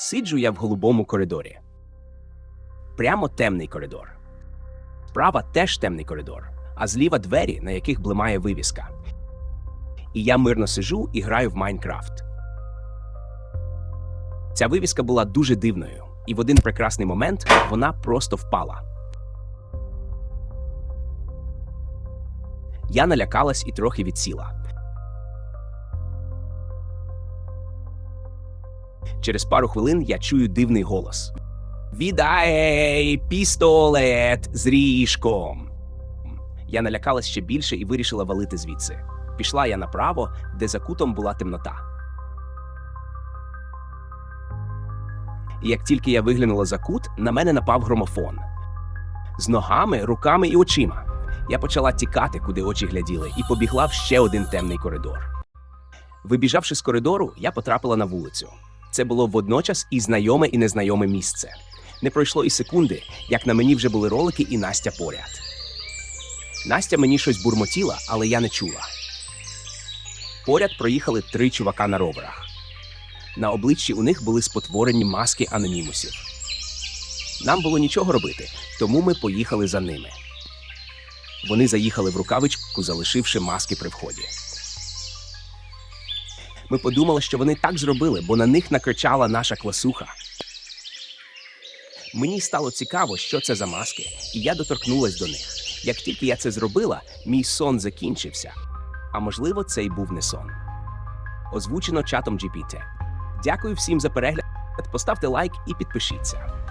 Сиджу я в голубому коридорі. Прямо темний коридор. Справа теж темний коридор, а зліва двері, на яких блимає вивіска. І я мирно сижу і граю в Майнкрафт. Ця вивіска була дуже дивною, і в один прекрасний момент вона просто впала. Я налякалась і трохи відсіла. Через пару хвилин я чую дивний голос: Віддай пістолет з ріжком. Я налякалась ще більше і вирішила валити звідси. Пішла я направо, де за кутом була темнота. І як тільки я виглянула за кут, на мене напав громофон. З ногами, руками і очима. Я почала тікати, куди очі гляділи, і побігла в ще один темний коридор. Вибіжавши з коридору, я потрапила на вулицю. Це було водночас і знайоме, і незнайоме місце. Не пройшло і секунди, як на мені вже були ролики і Настя поряд. Настя мені щось бурмотіла, але я не чула. Поряд проїхали три чувака на роверах. На обличчі у них були спотворені маски анонімусів. Нам було нічого робити, тому ми поїхали за ними. Вони заїхали в рукавичку, залишивши маски при вході. Ми подумали, що вони так зробили, бо на них накричала наша класуха. Мені стало цікаво, що це за маски, і я доторкнулась до них. Як тільки я це зробила, мій сон закінчився. А можливо, це й був не сон. Озвучено чатом GPT. Дякую всім за перегляд. Поставте лайк і підпишіться.